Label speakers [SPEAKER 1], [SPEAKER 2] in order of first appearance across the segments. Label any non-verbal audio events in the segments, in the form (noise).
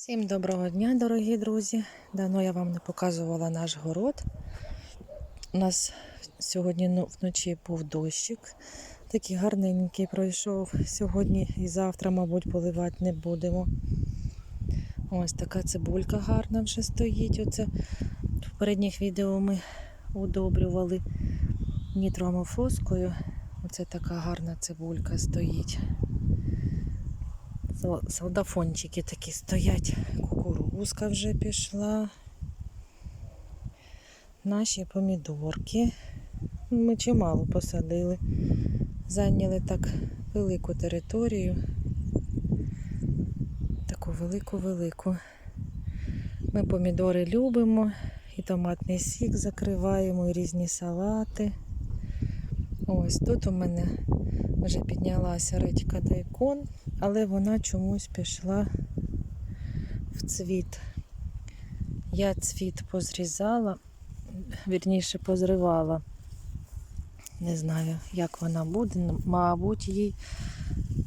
[SPEAKER 1] Всім доброго дня, дорогі друзі. Давно я вам не показувала наш город. У нас сьогодні ну- вночі був дощик. Такий гарненький пройшов. Сьогодні і завтра, мабуть, поливати не будемо. Ось така цибулька гарна вже стоїть. Оце в попередніх відео ми удобрювали нітроамофоскою. Оце така гарна цибулька стоїть. Сол- Солдафончики такі стоять. Кукурузка вже пішла. Наші помідорки. Ми чимало посадили. Зайняли так велику територію. Таку велику-велику. Ми помідори любимо, і томатний сік закриваємо, і різні салати. Ось тут у мене вже піднялася редька дайкон, але вона чомусь пішла в цвіт. Я цвіт позрізала, вірніше позривала. Не знаю, як вона буде. Мабуть, їй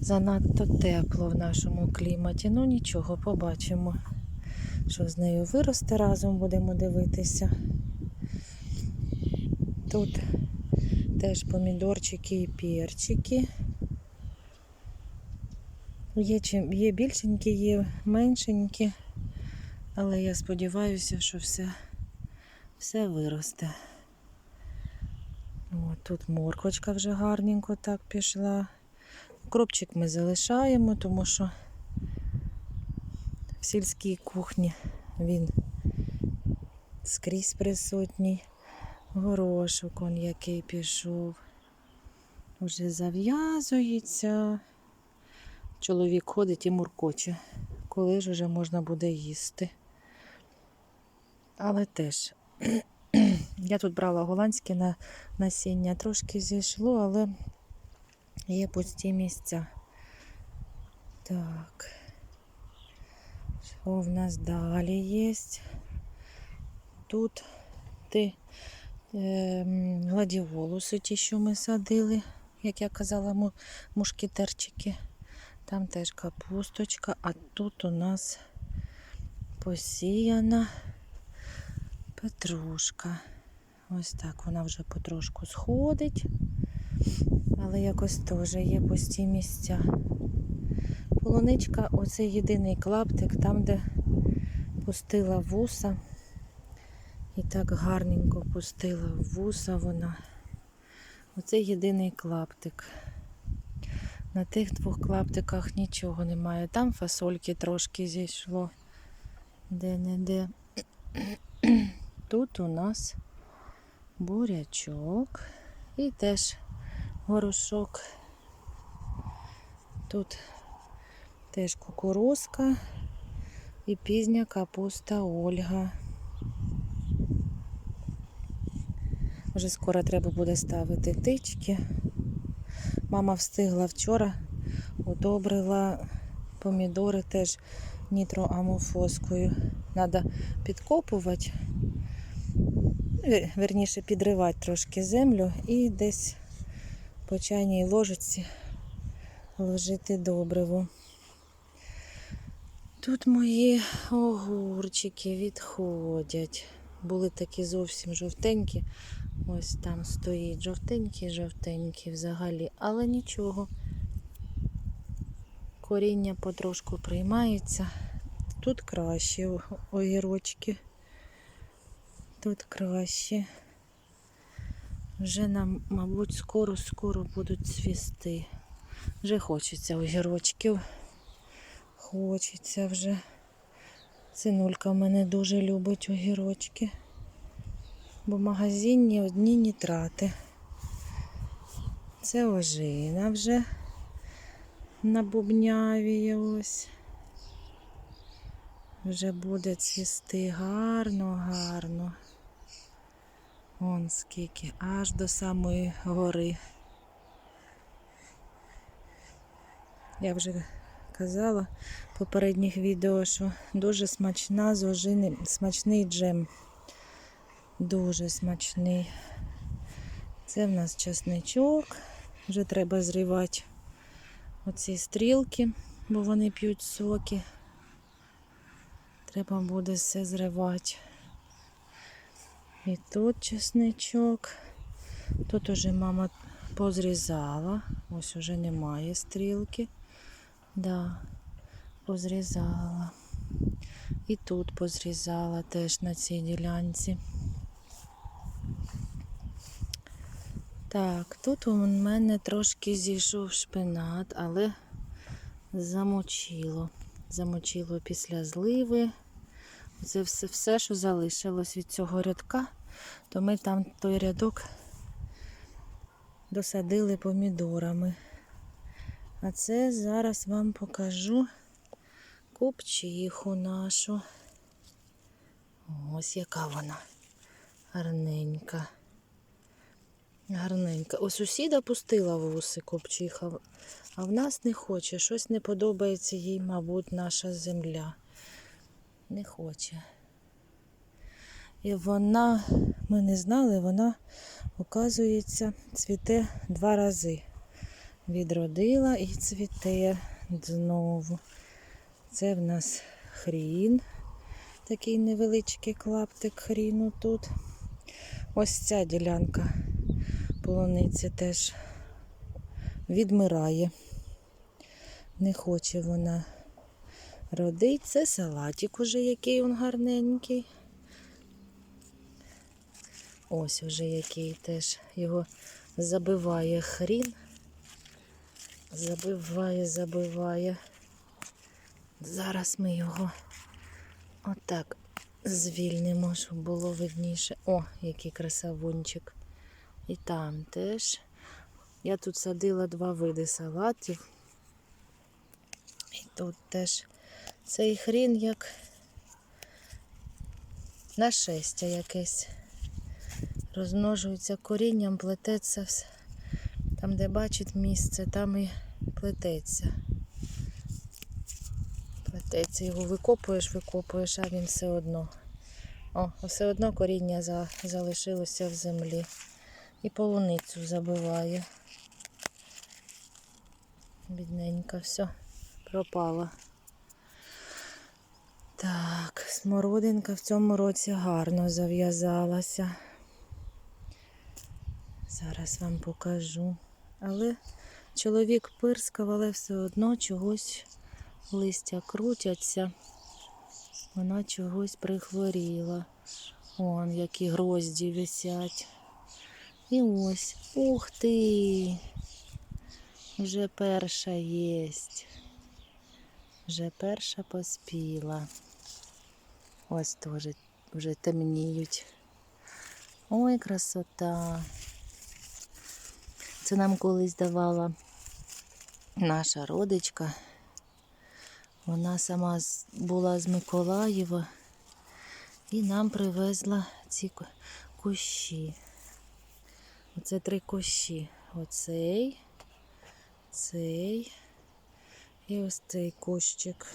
[SPEAKER 1] занадто тепло в нашому кліматі. Ну нічого, побачимо, що з нею виросте разом, будемо дивитися. Тут теж помідорчики і перчики. Є, чим, є більшенькі, є меншенькі, але я сподіваюся, що все, все виросте. О, тут морквочка вже гарненько так пішла. Кропчик ми залишаємо, тому що в сільській кухні він скрізь присутній. Горошок он який пішов. Вже зав'язується. Чоловік ходить і муркоче. Коли ж вже можна буде їсти. Але теж (clears throat) я тут брала голландське на насіння, трошки зійшло, але є пусті місця. Так. Що в нас далі є? Тут ти ем, гладіолуси, ті, що ми садили, як я казала, му- мушкетерчики. Там теж капусточка, а тут у нас посіяна петрушка. Ось так вона вже потрошку сходить, але якось теж є пусті місця. Полуничка оце єдиний клаптик, там, де пустила вуса. І так гарненько пустила вуса вона. Оце єдиний клаптик. На тих двох клаптиках нічого немає. Там фасольки трошки зійшло. Де-не-де. (clears throat) Тут у нас бурячок і теж горошок. Тут теж кукурузка і пізня капуста Ольга. Вже скоро треба буде ставити тички. Мама встигла вчора, удобрила помідори теж нітроамофоскою. Треба підкопувати, вір- вірніше підривати трошки землю і десь по чайній ложиці ложити добриво. Тут мої огурчики відходять. Були такі зовсім жовтенькі. Ось там стоїть жовтенький, жовтенький взагалі, але нічого. Коріння потрошку приймається. Тут краще огірочки. Тут краще. Вже нам, мабуть, скоро-скоро будуть цвісти. Вже хочеться огірочків. Хочеться вже. Синулька в мене дуже любить огірочки. Бо в магазині одні нітрати. Це ожина вже на бубняві ось. Вже буде цвісти гарно, гарно. Вон скільки, аж до самої гори. Я вже казала в попередніх відео, що дуже смачна з ожини, смачний джем. Дуже смачний. Це в нас чесничок. Вже треба зривати оці стрілки, бо вони п'ють соки. Треба буде все зривати. І тут чесничок. Тут уже мама позрізала. Ось уже немає стрілки. Да, позрізала. І тут позрізала теж на цій ділянці. Так, тут у мене трошки зійшов шпинат, але замочило. Замочило після зливи. Це все, все, що залишилось від цього рядка, то ми там той рядок досадили помідорами. А це зараз вам покажу купчиху нашу. Ось яка вона гарненька. Гарненька. У сусіда пустила вуси купчиха, а в нас не хоче. Щось не подобається їй, мабуть, наша земля. Не хоче. І вона, ми не знали, вона, оказується, цвіте два рази. Відродила і цвіте знову. Це в нас хрін. Такий невеличкий клаптик хріну тут. Ось ця ділянка полуниці теж відмирає. Не хоче вона родить. Це салатик уже який він гарненький. Ось уже який теж його забиває хрін. Забиває, забиває. Зараз ми його отак звільнимо, щоб було видніше. О, який красавунчик. І там теж. Я тут садила два види салатів. І тут теж цей хрін як нашестя якесь. Розмножується корінням, плететься все. Там, де бачить місце, там і плететься. Плететься, його викопуєш, викопуєш, а він все одно. О, все одно коріння за, залишилося в землі. І полуницю забиває. Бідненька, все, пропала. Так, смородинка в цьому році гарно зав'язалася. Зараз вам покажу. Але чоловік пирскав, але все одно чогось листя крутяться. Вона чогось прихворіла. Вон, які грозді висять. І ось, ух ти! Вже перша єсть. Вже перша поспіла. Ось теж вже темніють. Ой, красота. Це нам колись давала наша родичка. Вона сама була з Миколаєва і нам привезла ці кущі. Оце три кущі. Оцей, цей і ось цей кущик.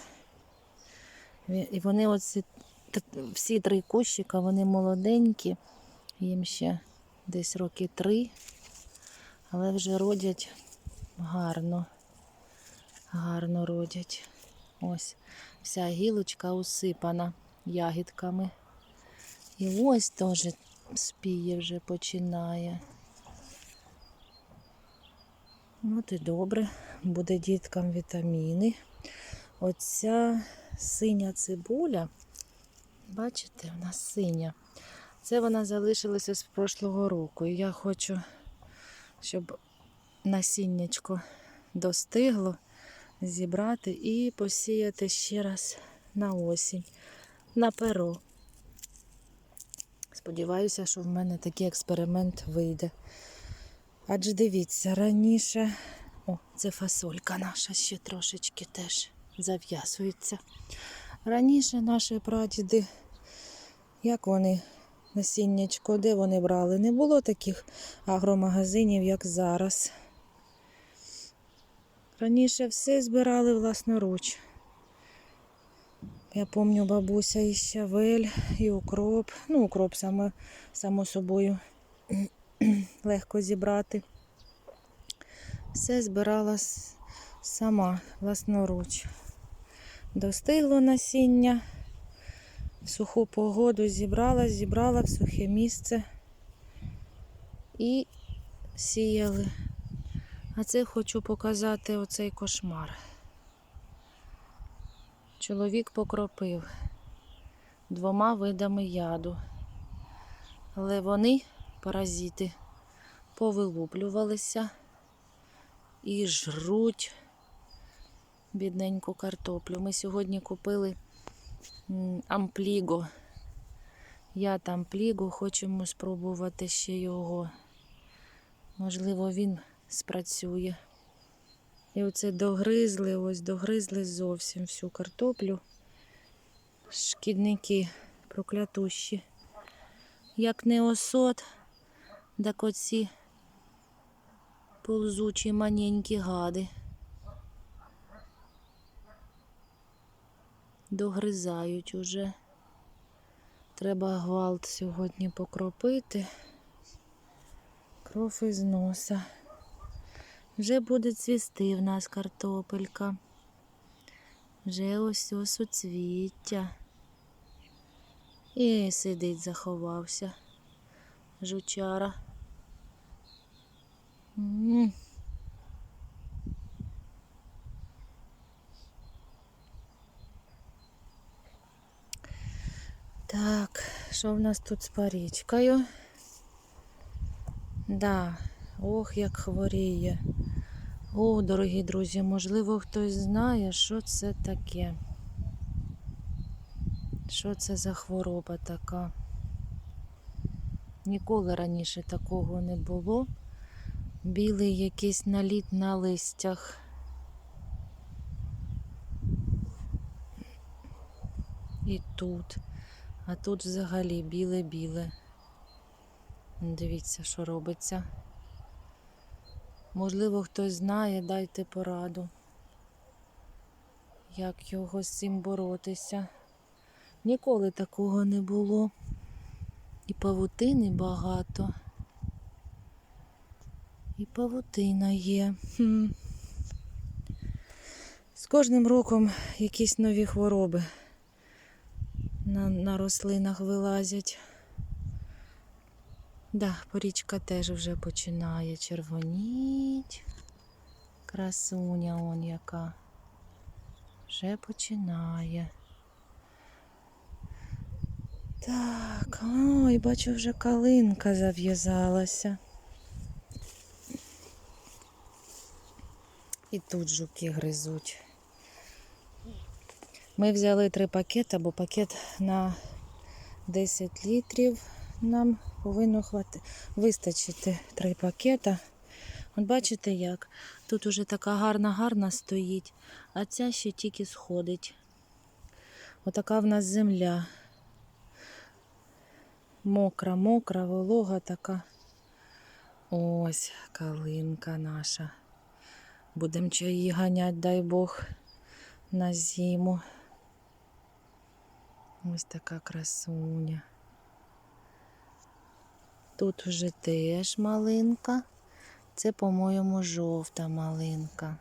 [SPEAKER 1] І вони оці, всі три кущика, вони молоденькі, їм ще десь роки три, але вже родять гарно. Гарно родять. Ось вся гілочка усипана ягідками. І ось теж спіє вже починає. От і добре, буде діткам вітаміни. Оця синя цибуля, бачите, вона синя. Це вона залишилася з прошлого року. І я хочу, щоб насіннячко достигло, зібрати і посіяти ще раз на осінь, на перо. Сподіваюся, що в мене такий експеримент вийде. Адже дивіться, раніше, о, це фасолька наша ще трошечки теж зав'язується. Раніше наші прадіди, як вони насіннячко, де вони брали? Не було таких агромагазинів, як зараз. Раніше все збирали власноруч. Я пам'ятаю, бабуся і щавель, і укроп. Ну, укроп саме, само собою (clears throat) легко зібрати. Все збирала сама власноруч. Достигло насіння, в суху погоду зібрала, зібрала в сухе місце і сіяли. А це хочу показати оцей кошмар. Чоловік покропив двома видами яду. Але вони, паразити, повилуплювалися і жруть бідненьку картоплю. Ми сьогодні купили ампліго. Я там плігу, хочемо спробувати ще його. Можливо, він спрацює. І оце догризли, ось догризли зовсім всю картоплю. Шкідники проклятущі. Як не осот, так оці ползучі маленькі гади. Догризають уже. Треба гвалт сьогодні покропити. Кров із носа. Вже буде цвісти в нас картопелька. Вже ось ось суцвіття. І сидить, заховався. Жучара. Так, що в нас тут з парічкою? Да, ох, як хворіє. О, дорогі друзі, можливо, хтось знає, що це таке. Що це за хвороба така? Ніколи раніше такого не було. Білий якийсь наліт на листях. І тут. А тут взагалі біле-біле. Дивіться, що робиться. Можливо, хтось знає, дайте пораду, як його з цим боротися. Ніколи такого не було. І павутини багато. І павутина є. З кожним роком якісь нові хвороби на, на рослинах вилазять. Да, порічка теж вже починає червоніть. Красуня он яка. Вже починає. Так, ой, бачу, вже калинка зав'язалася. І тут жуки гризуть. Ми взяли три пакети, бо пакет на 10 літрів нам повинно хвати... вистачити три пакета. От бачите як? Тут уже така гарна-гарна стоїть, а ця ще тільки сходить. Отака в нас земля. Мокра, мокра, волога така. Ось калинка наша. Будемо чаї ганять, дай Бог, на зиму. Ось така красуня. Тут уже теж малинка. Це, по-моєму, жовта малинка.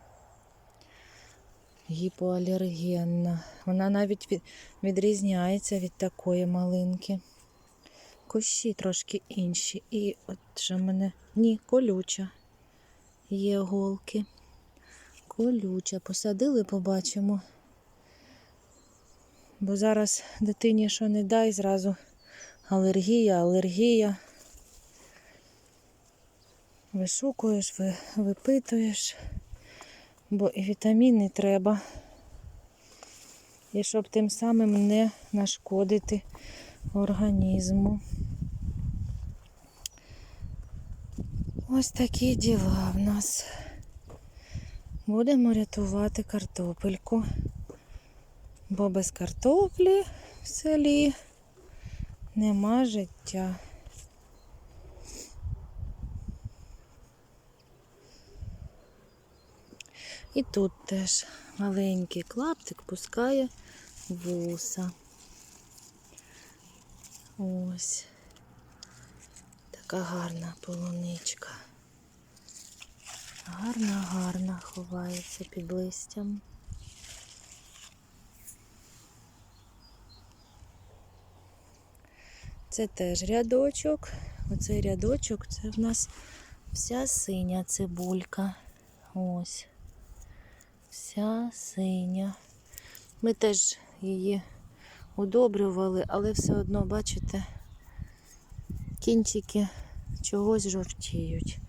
[SPEAKER 1] Гіпоалергенна. Вона навіть від- відрізняється від такої малинки. Кущі трошки інші. І от в мене. Ні, колюча. Є голки. Колюча. Посадили, побачимо. Бо зараз дитині що не дай, зразу алергія, алергія. Вишукуєш, випитуєш, бо і вітаміни треба. І щоб тим самим не нашкодити організму. Ось такі діла в нас. Будемо рятувати картопельку. Бо без картоплі в селі нема життя. І тут теж маленький клаптик пускає вуса. Ось така гарна полуничка. Гарна, гарна ховається під листям. Це теж рядочок. Оцей рядочок це в нас вся синя цибулька. Ось. Вся синя. Ми теж її удобрювали, але все одно, бачите, кінчики чогось жовтіють.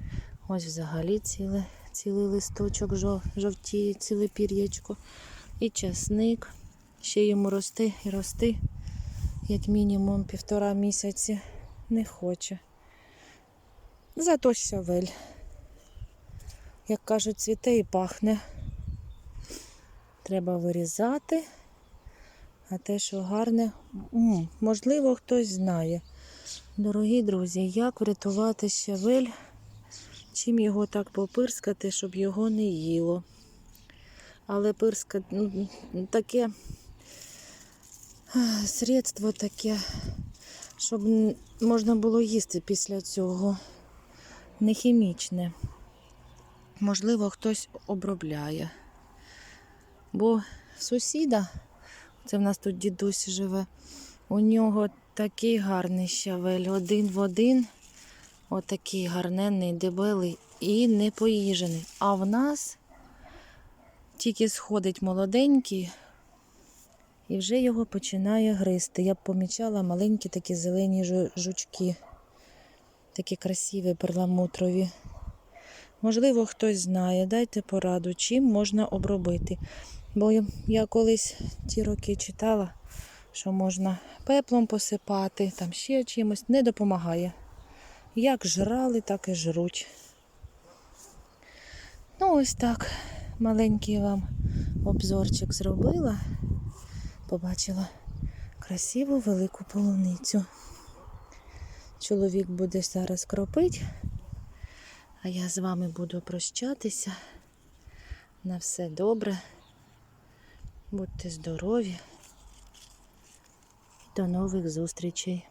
[SPEAKER 1] Ось взагалі ціле, цілий листочок жов, жовтіє, ціле пір'ячко. І часник. Ще йому рости і рости, як мінімум півтора місяці. Не хоче. Зато щавель. Як кажуть, цвіте і пахне. Треба вирізати. А те, що гарне, можливо, хтось знає. Дорогі друзі, як врятувати щавель, чим його так попирскати, щоб його не їло. Але пирска ну, таке средство таке, щоб можна було їсти після цього. Не хімічне. Можливо, хтось обробляє. Бо сусіда, це в нас тут дідусь живе, у нього такий гарний щавель, один в один, отакий гарненний, дебелий і не поїжений. А в нас тільки сходить молоденький і вже його починає гризти. Я б помічала маленькі такі зелені жучки, такі красиві перламутрові. Можливо, хтось знає, дайте пораду, чим можна обробити. Бо я колись ті роки читала, що можна пеплом посипати, там ще чимось, не допомагає. Як жрали, так і жруть. Ну, ось так. Маленький вам обзорчик зробила. Побачила красиву велику полуницю. Чоловік буде зараз кропить, а я з вами буду прощатися. На все добре. Будьте здорові. До нових зустрічей.